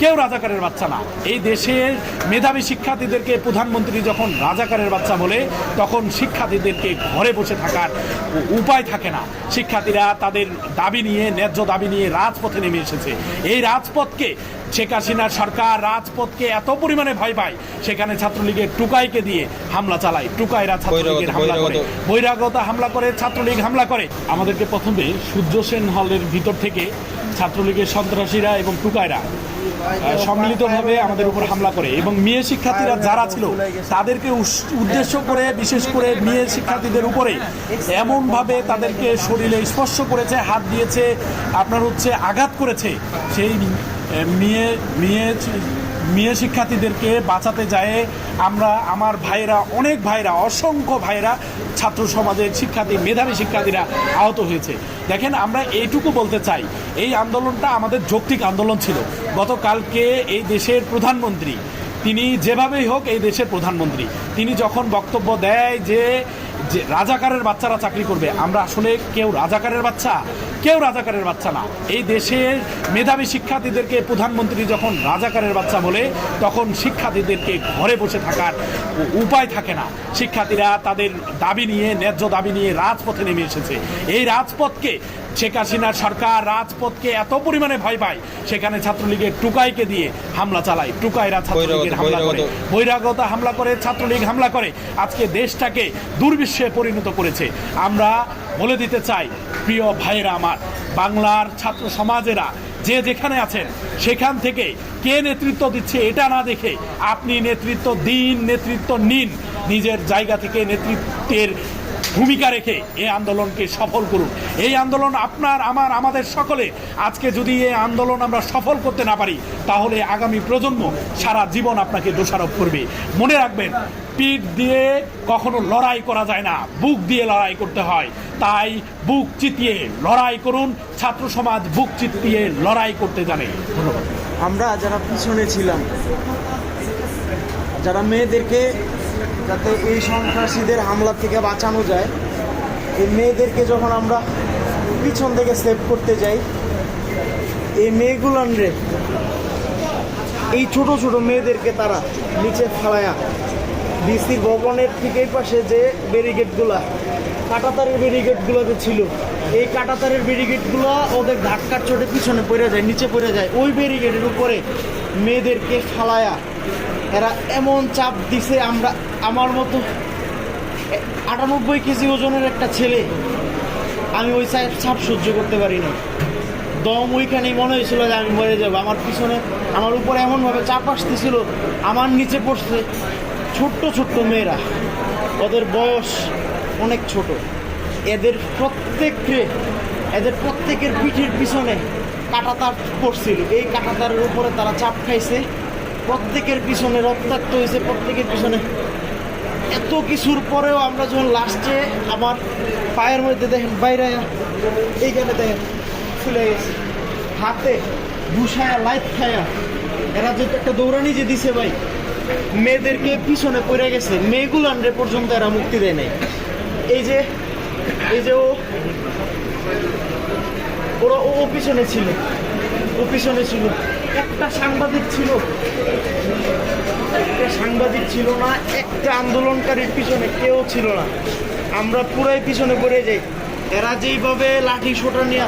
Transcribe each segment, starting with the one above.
কেউ রাজাকারের বাচ্চা না। এই দেশের মেধাবী শিক্ষার্থীদেরকে প্রধানমন্ত্রী যখন রাজাকারের বাচ্চা বলে তখন শিক্ষার্থীদেরকে ঘরে বসে থাকার উপায় থাকে না। শিক্ষার্থীরা তাদের দাবি নিয়ে ন্যায্য দাবি নিয়ে রাজপথে নেমে এসেছে। এই রাজপথকে শেখ হাসিনার সরকার রাজপথকে এত পরিমাণে ভয় পায় সেখানে ছাত্রলীগের টুকাইকে দিয়ে হামলা চালায়। টুকাইরা ছাত্রলীগের হামলা করে। বহিরাগত। বহিরাগত হামলা করে ছাত্রলীগ হামলা করে। আমাদেরকে প্রথমে সূর্য সেন হলের ভিতর থেকে ছাত্রলীগের সন্ত্রাসীরা এবং টুকাইরা সম্মিলিতভাবে আমাদের উপর হামলা করে। এবং মেয়ে শিক্ষার্থীরা যারা ছিল, তাদেরকে উদ্দেশ্য করে, বিশেষ করে মেয়ে শিক্ষার্থীদের উপরে এমনভাবে তাদেরকে শরীরে স্পর্শ করেছে, হাত দিয়েছে, আপনার হচ্ছে আঘাত করেছে। সেই মেয়ে মেয়ে মেয়ে শিক্ষার্থীদেরকে বাঁচাতে যায়। আমরা, আমার ভাইরা অনেক ভাইরা অসংখ্য ভাইরা ছাত্র সমাজের শিক্ষার্থী, মেধাবী শিক্ষার্থীরা আহত হয়েছে। দেখেন, আমরা এইটুকু বলতে চাই, এই আন্দোলনটা আমাদের যৌক্তিক আন্দোলন ছিল। গতকালকে এই দেশের প্রধানমন্ত্রী, তিনি যেভাবেই হোক এই দেশের প্রধানমন্ত্রী, তিনি যখন বক্তব্য দেয় যে যে রাজাকারের বাচ্চারা চাকরি করবে, আমরা আসলে কেউ রাজাকারের বাচ্চা? কেউ রাজাকারের বাচ্চা না। এই দেশের মেধাবী শিক্ষার্থীদেরকে প্রধানমন্ত্রী যখন রাজাকারের বাচ্চা বলে তখন শিক্ষার্থীদেরকে ঘরে বসে থাকার উপায় থাকে না। শিক্ষার্থীরা তাদের দাবি নিয়ে ন্যায্য দাবি নিয়ে রাজপথে নেমে এসেছে। এই রাজপথকে শেখ হাসিনার সরকার রাজপথকে এত পরিমাণে ভয় পায় সেখানে ছাত্রলীগের টুকাইকে দিয়ে হামলা চালায়। টুকাইরা ছাত্রলীগের হামলা করে। বহিরাগত। বহিরাগত হামলা করে ছাত্রলীগ হামলা করে। আজকে দেশটাকে দুর্বিশ্বে পরিণত করেছে। আমরা বলে দিতে চাই, প্রিয় ভাইয়েরা আমার, বাংলার ছাত্র সমাজেরা, যে যেখানে আছেন, সেখান থেকে কে নেতৃত্ব দিচ্ছে এটা না দেখে আপনি নেতৃত্ব দিন, নেতৃত্ব নিন, নিজের জায়গা থেকে নেতৃত্বের ভূমিকা রেখে এই আন্দোলনকে সফল করুন। এই আন্দোলন আপনার, আমার, আমাদের সকলে। আজকে যদি এই আন্দোলন আমরা সফল করতে না পারি, তাহলে আগামী প্রজন্ম সারা জীবন আপনাকে দোষারোপ করবে। মনে রাখবেন, পিঠ দিয়ে কখনো লড়াই করা যায় না। বুক দিয়ে লড়াই করতে হয়। তাই বুক চিতিয়ে লড়াই করুন। ছাত্র সমাজ বুক চিতিয়ে লড়াই করতে জানে। ধন্যবাদ। আমরা যারা পিছনে ছিলাম, যারা মেয়েদেরকে যাতে এই সন্ত্রাসীদের হামলা থেকে বাঁচানো যায়। এই মেয়েদেরকে যখন আমরা পিছন থেকে সেভ করতে যাই, এই মেয়েগুলান রে, এই ছোট ছোট মেয়েদেরকে তারা নিচে ফালায়া ডিসি ভবনের এই পাশে যে ব্যারিকেডগুলা কাটাতারের ব্যারিকেডগুলো যে ছিল, এই কাটাতারের ব্যারিকেডগুলো ওদের ধাক্কার চোটে পিছনে পড়ে যায়, নিচে পড়ে যায়। ওই ব্যারিকেডের উপরে মেয়েদেরকে ফালায়া এরা এমন চাপ দিছে আমরা, আমার মতো আটানব্বই কেজি ওজনের একটা ছেলে। আমি ওই চাপ চাপ সহ্য করতে পারি না দম ওইখানেই মনে হয়েছিল যে আমি মরে যাব। আমার পিছনে, আমার উপরে এমনভাবে চাপ আসতেছিল, আমার নিচে পড়ছে ছোট্ট ছোট্ট মেয়েরা। ওদের বয়স অনেক ছোট। এদের প্রত্যেককে, এদের প্রত্যেকের পিঠের পিছনে কাটাতার পড়ছিল। এই কাটাতারের উপরে তারা চাপ খাইছে। প্রত্যেকের পিছনে রক্তাক্ত হয়েছে প্রত্যেকের পিছনে। এত কিছুর পরেও আমরা যখন লাস্টে আমার পায়ের মধ্যে দেখেন, বাইরে এইখানে দেখেন, ফুলে গেছে। হাতে বুসায়া লাইট খায়া। এরা যে একটা দৌড়ানি যে দিছে ভাই, মেয়েদেরকে পিছনে পড়ে গেছে। মেয়েগুলানরে পর্যন্ত এরা মুক্তি দেয় নাই। এই যে এই যে ও ওরা ও পিছনে ছিল। ও পিছনে ছিল। একটা সাংবাদিক ছিল। একটা সাংবাদিক ছিল না, একটা আন্দোলনকারীর পিছনে কেউ ছিল না। আমরা পুরাই পিছনে পড়ে যাই। এরা যেইভাবে লাঠি সোটা নিয়ে,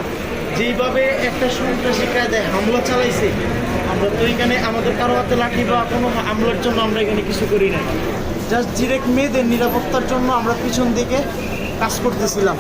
যেইভাবে একটা সন্ত্রাসী কায়দায় হামলা চালাইছে, আমরা তো এখানে আমাদের কারও হাতে লাঠি বা কোনো হামলার জন্য আমরা এখানে কিছু করি না জাস্ট ডিরেক্ট মেয়েদের নিরাপত্তার জন্য আমরা পিছন দিকে কাজ করতেছিলাম।